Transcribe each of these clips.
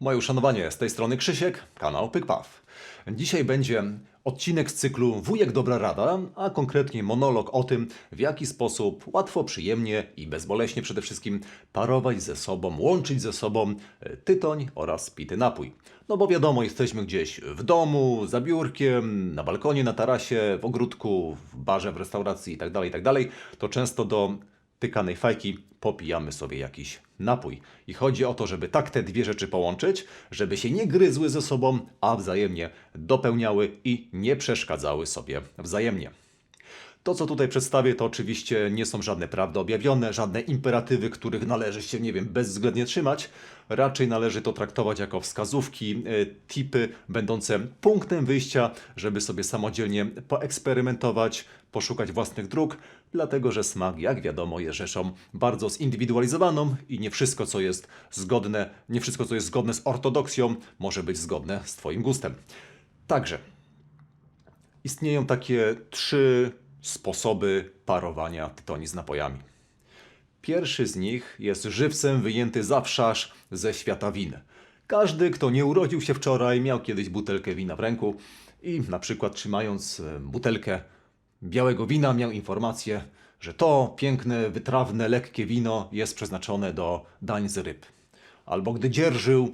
Moje uszanowanie, z tej strony Krzysiek, kanał PykPaw. Dzisiaj będzie odcinek z cyklu Wujek Dobra Rada, a konkretnie monolog o tym, w jaki sposób łatwo, przyjemnie i bezboleśnie przede wszystkim parować ze sobą, łączyć ze sobą e, tytoń oraz pity napój. No bo wiadomo, jesteśmy gdzieś w domu, za biurkiem, na balkonie, na tarasie, w ogródku, w barze, w restauracji itd., itd., to często do tykanej fajki popijamy sobie jakiś napój. I chodzi o to, żeby tak te dwie rzeczy połączyć, żeby się nie gryzły ze sobą, a wzajemnie dopełniały i nie przeszkadzały sobie wzajemnie. To, co tutaj przedstawię, to oczywiście nie są żadne prawdy objawione, żadne imperatywy, których należy się, nie wiem, bezwzględnie trzymać. Raczej należy to traktować jako wskazówki, e, tipy, będące punktem wyjścia, żeby sobie samodzielnie poeksperymentować, poszukać własnych dróg, dlatego że smak, jak wiadomo, jest rzeczą bardzo zindywidualizowaną i nie wszystko, co jest zgodne, nie wszystko, co jest zgodne z ortodoksją, może być zgodne z Twoim gustem. Także istnieją takie trzy sposoby parowania tytoni z napojami. Pierwszy z nich jest żywcem wyjęty zawszaż ze świata win. Każdy, kto nie urodził się wczoraj, miał kiedyś butelkę wina w ręku i na przykład trzymając butelkę białego wina miał informację, że to piękne, wytrawne, lekkie wino jest przeznaczone do dań z ryb. Albo gdy dzierżył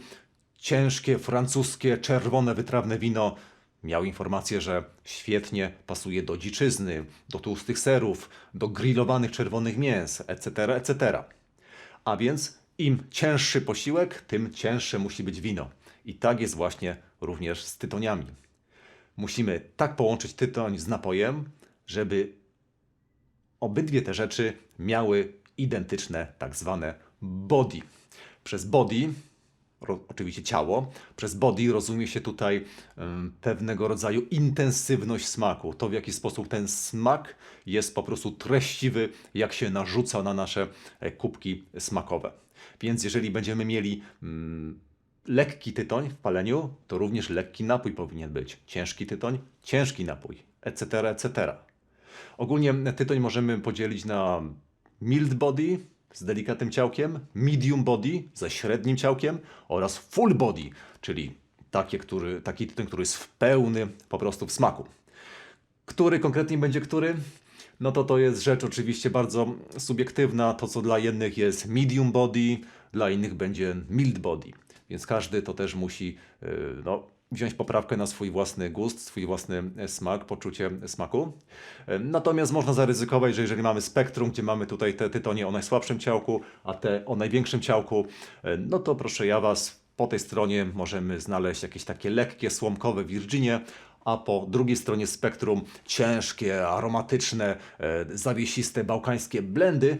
ciężkie, francuskie, czerwone, wytrawne wino, miał informację, że świetnie pasuje do dziczyzny, do tłustych serów, do grillowanych czerwonych mięs, etc., etc. A więc im cięższy posiłek, tym cięższe musi być wino. I tak jest właśnie również z tytoniami. Musimy tak połączyć tytoń z napojem, żeby obydwie te rzeczy miały identyczne tak zwane body. Przez body, oczywiście ciało, przez body rozumie się tutaj em, pewnego rodzaju intensywność smaku. To w jaki sposób ten smak jest po prostu treściwy, jak się narzuca na nasze e, kubki smakowe. Więc jeżeli będziemy mieli mm, lekki tytoń w paleniu, to również lekki napój powinien być. Ciężki tytoń, ciężki napój, etc., etc. Ogólnie tytoń możemy podzielić na mild body z delikatnym ciałkiem, medium body ze średnim ciałkiem oraz full body, czyli takie, który, taki tytoń, który jest w pełny po prostu w smaku. Który konkretnie będzie który? No to to jest rzecz oczywiście bardzo subiektywna. To, co dla jednych jest medium body, dla innych będzie mild body. Więc każdy to też musi yy, no, wziąć poprawkę na swój własny gust, swój własny e, smak, poczucie smaku. E, Natomiast można zaryzykować, że jeżeli mamy spektrum, gdzie mamy tutaj te tytonie o najsłabszym ciałku, a te o największym ciałku, e, no to proszę ja Was, po tej stronie możemy znaleźć jakieś takie lekkie, słomkowe Virginie, a po drugiej stronie spektrum ciężkie, aromatyczne, e, zawiesiste, bałkańskie blendy,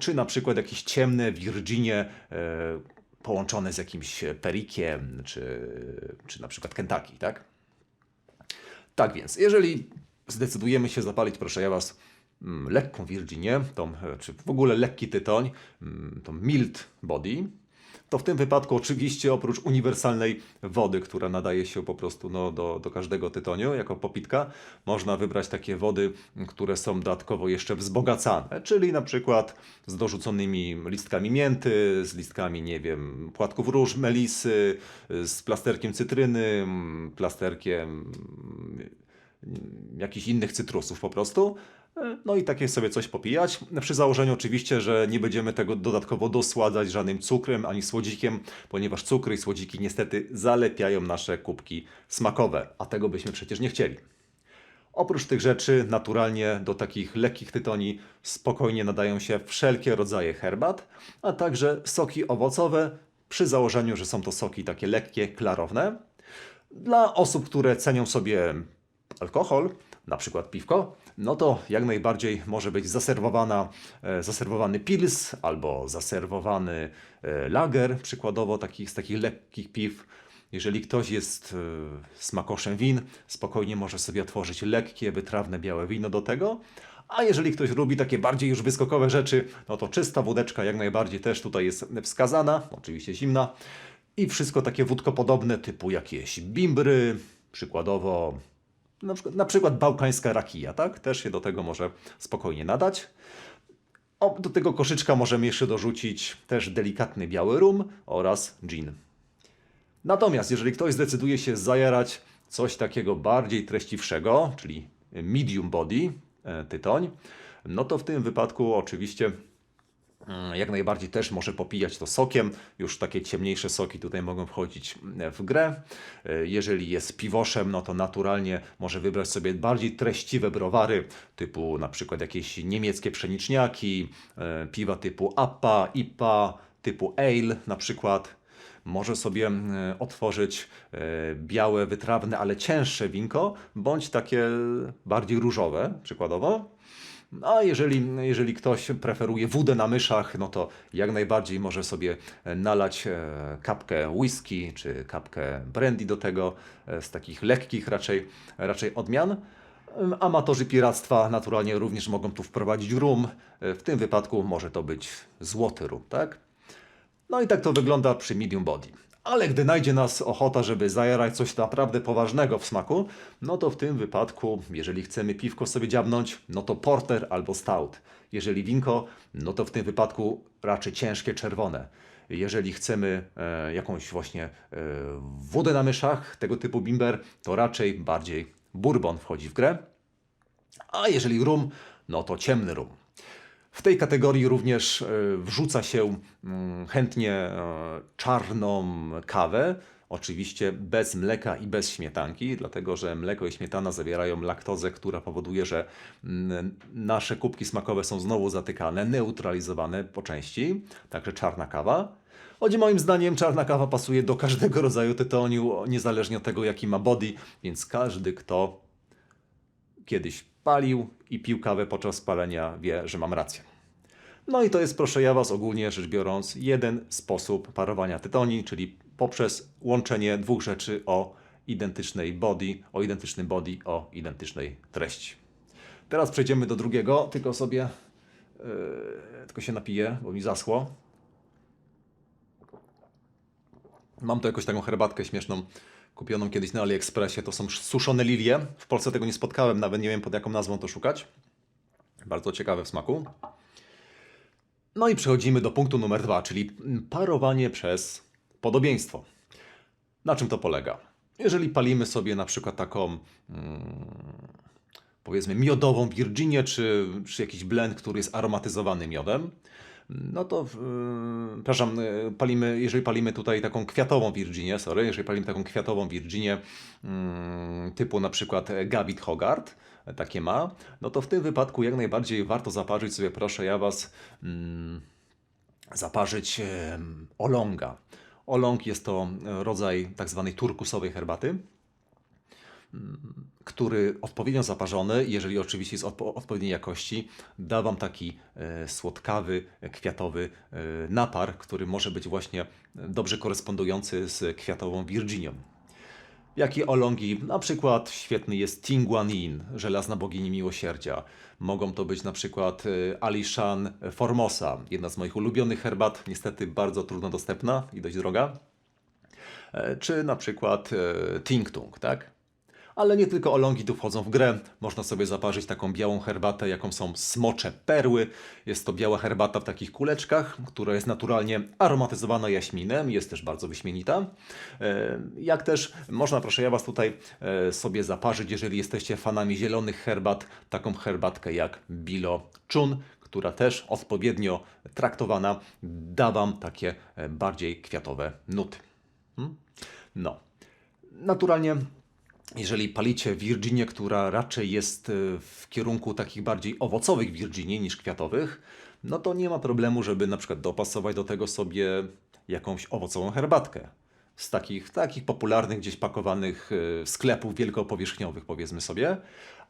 czy na przykład jakieś ciemne Virginie e, połączone z jakimś perikiem, czy, czy na przykład Kentucky, tak? Tak więc, jeżeli zdecydujemy się zapalić, proszę ja Was, mm, lekką Virginię, tą, e, czy w ogóle lekki tytoń, mm, tą mild body, to w tym wypadku oczywiście oprócz uniwersalnej wody, która nadaje się po prostu no, do, do każdego tytoniu jako popitka, można wybrać takie wody, które są dodatkowo jeszcze wzbogacane, czyli na przykład z dorzuconymi listkami mięty, z listkami, nie wiem, płatków róż, melisy, z plasterkiem cytryny, plasterkiem jakichś innych cytrusów po prostu. No i takie sobie coś popijać. Przy założeniu oczywiście, że nie będziemy tego dodatkowo dosładzać żadnym cukrem ani słodzikiem, ponieważ cukry i słodziki niestety zalepiają nasze kubki smakowe, a tego byśmy przecież nie chcieli. Oprócz tych rzeczy, naturalnie do takich lekkich tytoni spokojnie nadają się wszelkie rodzaje herbat, a także soki owocowe, przy założeniu, że są to soki takie lekkie, klarowne. Dla osób, które cenią sobie alkohol, na przykład piwko, no to jak najbardziej może być zaserwowana, e, zaserwowany pils albo zaserwowany e, lager, przykładowo takich, z takich lekkich piw. Jeżeli ktoś jest e, smakoszem win, spokojnie może sobie otworzyć lekkie, wytrawne białe wino do tego. A jeżeli ktoś lubi takie bardziej już wyskokowe rzeczy, no to czysta wódeczka jak najbardziej też tutaj jest wskazana, oczywiście zimna. I wszystko takie wódkopodobne typu jakieś bimbry, przykładowo na przykład, na przykład bałkańska rakija, tak? Też się do tego może spokojnie nadać. O, do tego koszyczka możemy jeszcze dorzucić też delikatny biały rum oraz gin. Natomiast jeżeli ktoś zdecyduje się zajarać coś takiego bardziej treściwszego, czyli medium body, e, tytoń, no to w tym wypadku oczywiście jak najbardziej też może popijać to sokiem. Już takie ciemniejsze soki tutaj mogą wchodzić mm, w grę. E, Jeżeli jest piwoszem, no to naturalnie może wybrać sobie bardziej treściwe browary, typu na przykład jakieś niemieckie pszeniczniaki, e, piwa typu APA, IPA, typu Ale na przykład. Może sobie e, otworzyć e, białe, wytrawne, ale cięższe winko, bądź takie bardziej różowe, przykładowo. A jeżeli, jeżeli ktoś preferuje wódę na myszach, no to jak najbardziej może sobie nalać e, kapkę whisky czy kapkę brandy do tego, e, z takich lekkich raczej, raczej odmian. Amatorzy piractwa naturalnie również mogą tu wprowadzić rum. E, W tym wypadku może to być złoty rum, tak? No i tak to wygląda przy medium body. Ale gdy najdzie nas ochota, żeby zajarać coś naprawdę poważnego w smaku, no to w tym wypadku, jeżeli chcemy piwko sobie dziabnąć, no to porter albo stout. Jeżeli winko, no to w tym wypadku raczej ciężkie czerwone. Jeżeli chcemy e, jakąś właśnie e, wodę na myszach, tego typu bimber, to raczej bardziej bourbon wchodzi w grę. A jeżeli rum, no to ciemny rum. W tej kategorii również e, wrzuca się mm, chętnie e, czarną kawę, oczywiście bez mleka i bez śmietanki, dlatego że mleko i śmietana zawierają laktozę, która powoduje, że mm, nasze kubki smakowe są znowu zatykane, neutralizowane po części, także czarna kawa. Choć moim zdaniem czarna kawa pasuje do każdego rodzaju tytoniu, niezależnie od tego jaki ma body, więc każdy kto kiedyś palił i pił kawę podczas palenia, wie, że mam rację. No i to jest, proszę ja Was, ogólnie rzecz biorąc, jeden sposób parowania tytoni, czyli poprzez łączenie dwóch rzeczy o identycznej body, o identycznym body, o identycznej treści. Teraz przejdziemy do drugiego, tylko sobie, yy, tylko się napiję, bo mi zaschło. Mam tu jakąś taką herbatkę śmieszną, kupioną kiedyś na AliExpressie. To są suszone lilie. W Polsce tego nie spotkałem, nawet nie wiem pod jaką nazwą to szukać. Bardzo ciekawe w smaku. No i przechodzimy do punktu numer dwa, czyli parowanie przez podobieństwo. Na czym to polega? Jeżeli palimy sobie na przykład taką, mm, powiedzmy, miodową Virginię, czy, czy jakiś blend, który jest aromatyzowany miodem, no to, yy, przepraszam, yy, palimy, jeżeli palimy tutaj taką kwiatową Virginię, sorry, jeżeli palimy taką kwiatową Virginię mm, typu na przykład Gabit Hogarth, takie ma, no to w tym wypadku jak najbardziej warto zaparzyć sobie, proszę ja Was, mm, zaparzyć em, olonga. Olong jest to rodzaj tak zwanej turkusowej herbaty, który odpowiednio zaparzony, jeżeli oczywiście jest odpo- odpowiedniej jakości, da Wam taki e, słodkawy, kwiatowy e, napar, który może być właśnie dobrze korespondujący z kwiatową Virginią. Jakie olongi? Na przykład świetny jest Tingwanin, żelazna bogini miłosierdzia. Mogą to być na przykład e, Alishan Formosa, jedna z moich ulubionych herbat, niestety bardzo trudno dostępna i dość droga. E, Czy na przykład e, Tingtung, tak? Ale nie tylko olongi tu wchodzą w grę. Można sobie zaparzyć taką białą herbatę, jaką są smocze perły. Jest to biała herbata w takich kuleczkach, która jest naturalnie aromatyzowana jaśminem. Jest też bardzo wyśmienita. E, Jak też można, proszę ja Was tutaj e, sobie zaparzyć, jeżeli jesteście fanami zielonych herbat, taką herbatkę jak Bilo Chun, która też odpowiednio traktowana da Wam takie e, bardziej kwiatowe nuty. Hmm? No. Naturalnie jeżeli palicie Virginię, która raczej jest e, w kierunku takich bardziej owocowych Virginii niż kwiatowych, no to nie ma problemu, żeby na przykład dopasować do tego sobie jakąś owocową herbatkę. Z takich, takich popularnych, gdzieś pakowanych e, sklepów wielkopowierzchniowych, powiedzmy sobie.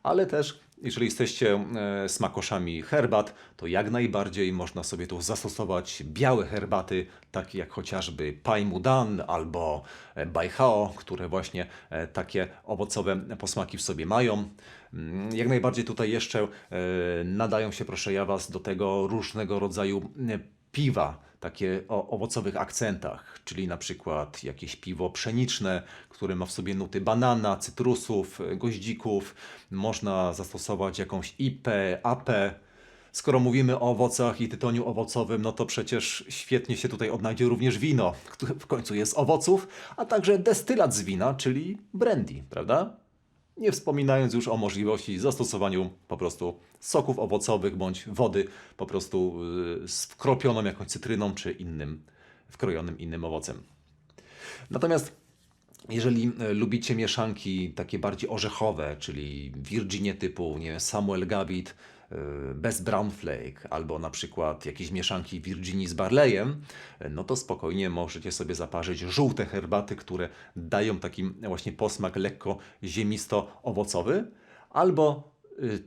Ale też, jeżeli jesteście e, smakoszami herbat, to jak najbardziej można sobie tu zastosować białe herbaty, takie jak chociażby Pai Mudan albo e, Baihao, które właśnie e, takie owocowe posmaki w sobie mają. Mm, Jak najbardziej tutaj jeszcze nadają się, proszę ja Was, do tego różnego rodzaju piwa, takie o owocowych akcentach, czyli na przykład jakieś piwo pszeniczne, które ma w sobie nuty banana, cytrusów, goździków. Można zastosować jakąś IPę, APę. Skoro mówimy o owocach i tytoniu owocowym, no to przecież świetnie się tutaj odnajdzie również wino, które w końcu jest owoców, a także destylat z wina, czyli brandy, prawda? Nie wspominając już o możliwości zastosowaniu po prostu soków owocowych bądź wody po prostu yy, z wkropioną jakąś cytryną czy innym, wkrojonym innym owocem. Natomiast jeżeli e, lubicie mieszanki takie bardziej orzechowe, czyli Virginie typu nie wiem, Samuel Gabit e, bez brown flake, albo na przykład jakieś mieszanki Virginii z Barleyem, e, no to spokojnie możecie sobie zaparzyć żółte herbaty, które dają taki właśnie posmak lekko ziemisto-owocowy, albo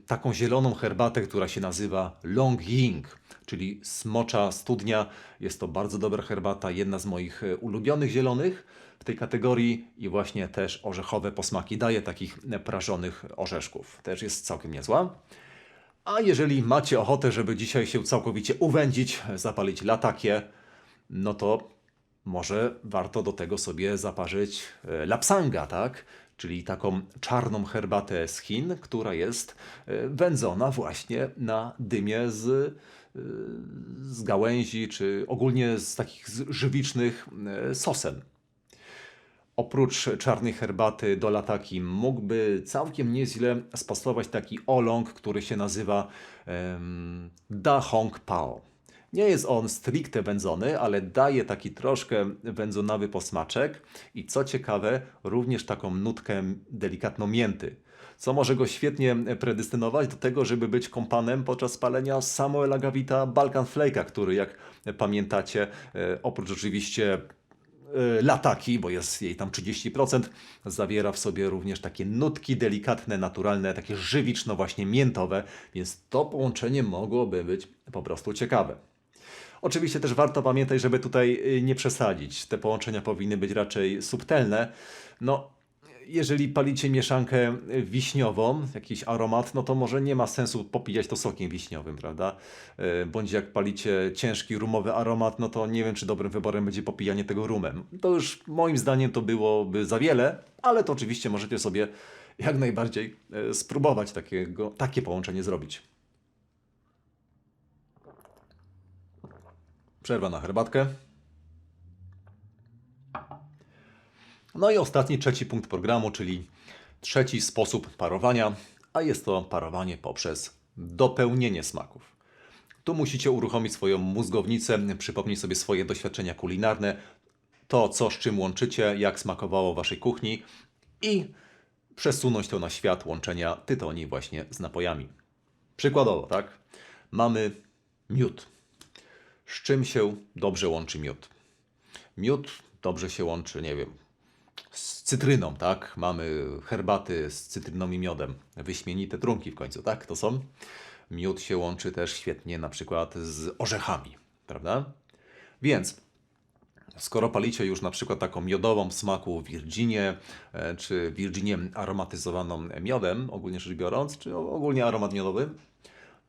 taką zieloną herbatę, która się nazywa Long Ying, czyli smocza studnia. Jest to bardzo dobra herbata, jedna z moich e, ulubionych zielonych w tej kategorii i właśnie też orzechowe posmaki daje takich prażonych orzeszków. Też jest całkiem niezła. A jeżeli macie ochotę, żeby dzisiaj się całkowicie uwędzić, zapalić latakie, no to może warto do tego sobie zaparzyć lapsanga, tak? Czyli taką czarną herbatę z Chin, która jest e, wędzona właśnie na dymie z, e, z gałęzi, czy ogólnie z takich żywicznych e, sosen. Oprócz czarnej herbaty do lataki mógłby całkiem nieźle spasować taki olong, który się nazywa um, Da Hong Pao. Nie jest on stricte wędzony, ale daje taki troszkę wędzonawy posmaczek i co ciekawe, również taką nutkę delikatną mięty. Co może go świetnie predestynować do tego, żeby być kompanem podczas palenia Samuela Gavita Balkan Flake'a, który jak pamiętacie, e, oprócz oczywiście y, lataki, bo jest jej tam 30%, zawiera w sobie również takie nutki delikatne, naturalne, takie żywiczno właśnie miętowe, więc to połączenie mogłoby być po prostu ciekawe. Oczywiście też warto pamiętać, żeby tutaj y, nie przesadzić. Te połączenia powinny być raczej subtelne. No, jeżeli palicie mieszankę wiśniową, jakiś aromat, no to może nie ma sensu popijać to sokiem wiśniowym, prawda? E, Bądź jak palicie ciężki rumowy aromat, no to nie wiem, czy dobrym wyborem będzie popijanie tego rumem. To już moim zdaniem to byłoby za wiele, ale to oczywiście możecie sobie jak najbardziej spróbować takiego, takie połączenie zrobić. Przerwa na herbatkę. No i ostatni, trzeci punkt programu, czyli trzeci sposób parowania, a jest to parowanie poprzez dopełnienie smaków. Tu musicie uruchomić swoją mózgownicę, przypomnieć sobie swoje doświadczenia kulinarne, to co z czym łączycie, jak smakowało waszej kuchni i przesunąć to na świat łączenia tytoni właśnie z napojami. Przykładowo, tak? Mamy miód. Z czym się dobrze łączy miód? Miód dobrze się łączy, nie wiem, z cytryną, tak? Mamy herbaty z cytryną i miodem. Wyśmienite trunki w końcu, tak? To są. Miód się łączy też świetnie na przykład z orzechami, prawda? Więc skoro palicie już na przykład taką miodową w smaku Virginię, e, czy Virginię aromatyzowaną miodem, ogólnie rzecz biorąc, czy ogólnie aromat miodowy,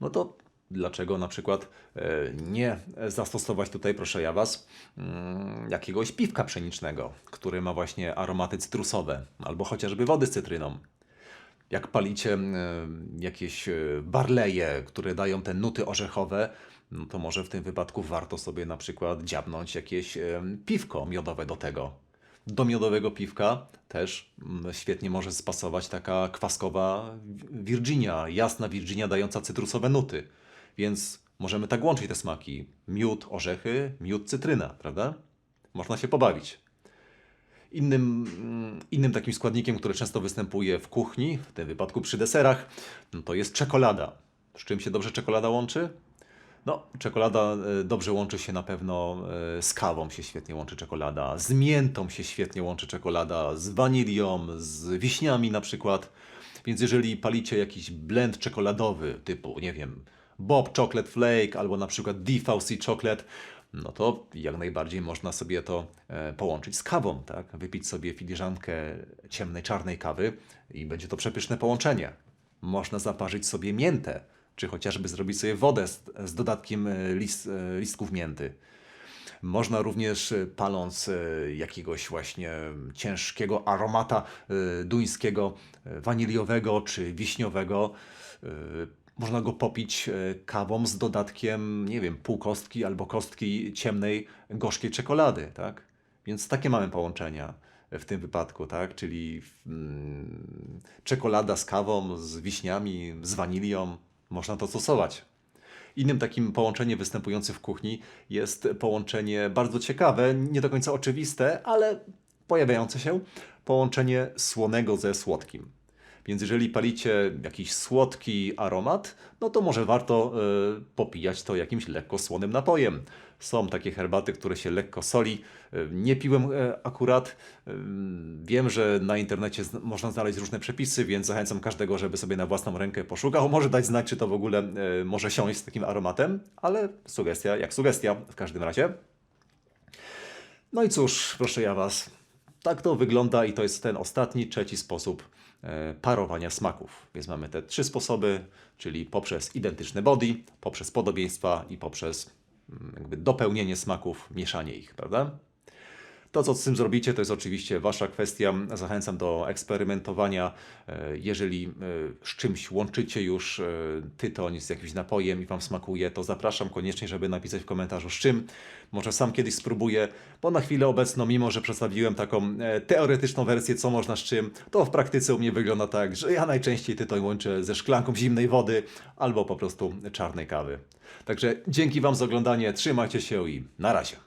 no to dlaczego na przykład e, nie zastosować tutaj, proszę ja Was, mm, jakiegoś piwka pszenicznego, który ma właśnie aromaty cytrusowe, albo chociażby wody z cytryną. Jak palicie e, jakieś e, barleje, które dają te nuty orzechowe, no to może w tym wypadku warto sobie na przykład dziabnąć jakieś piwko miodowe do tego. Do miodowego piwka też mm, świetnie może spasować taka kwaskowa Virginia, jasna Virginia dająca cytrusowe nuty. Więc możemy tak łączyć te smaki. Miód, orzechy, miód, cytryna, prawda? Można się pobawić. Innym, mm, innym takim składnikiem, który często występuje w kuchni, w tym wypadku przy deserach, no to jest czekolada. Z czym się dobrze czekolada łączy? No, czekolada e, dobrze łączy się na pewno e, z kawą się świetnie łączy czekolada, z miętą się świetnie łączy czekolada, z wanilią, z wiśniami na przykład. Więc jeżeli palicie jakiś blend czekoladowy typu, nie wiem, Bob Chocolate Flake albo na przykład DVC Chocolate, no to jak najbardziej można sobie to e, połączyć z kawą, tak? Wypić sobie filiżankę ciemnej, czarnej kawy i będzie to przepyszne połączenie. Można zaparzyć sobie miętę, czy chociażby zrobić sobie wodę z, z dodatkiem e, list, e, listków mięty. Można również paląc jakiegoś właśnie ciężkiego aromata duńskiego, waniliowego czy wiśniowego, Można go popić e, kawą z dodatkiem, nie wiem, pół kostki albo kostki ciemnej, gorzkiej czekolady, tak? Więc takie mamy połączenia w tym wypadku, tak? Czyli mm, czekolada z kawą, z wiśniami, z wanilią. Można to stosować. Innym takim połączeniem występującym w kuchni jest połączenie bardzo ciekawe, nie do końca oczywiste, ale pojawiające się połączenie słonego ze słodkim. Więc jeżeli palicie jakiś słodki aromat, no to może warto y, popijać to jakimś lekko słonym napojem. Są takie herbaty, które się lekko soli. Y, Nie piłem y, akurat. Wiem, że na internecie można znaleźć różne przepisy, więc zachęcam każdego, żeby sobie na własną rękę poszukał. Może dać znać, czy to w ogóle może siąść z takim aromatem, ale sugestia jak sugestia w każdym razie. No i cóż, proszę ja Was, tak to wygląda i to jest ten ostatni, trzeci sposób e, parowania smaków. Więc mamy te trzy sposoby, czyli poprzez identyczne body, poprzez podobieństwa i poprzez mm, jakby dopełnienie smaków, mieszanie ich, prawda? To, co z tym zrobicie, to jest oczywiście Wasza kwestia. Zachęcam do eksperymentowania. E, Jeżeli e, z czymś łączycie już e, tytoń z jakimś napojem i Wam smakuje, to zapraszam koniecznie, żeby napisać w komentarzu z czym. Może sam kiedyś spróbuję, bo na chwilę obecną, mimo że przedstawiłem taką teoretyczną wersję, co można z czym, to w praktyce u mnie wygląda tak, że ja najczęściej tytoń łączę ze szklanką zimnej wody albo po prostu czarnej kawy. Także dzięki Wam za oglądanie, trzymajcie się i na razie.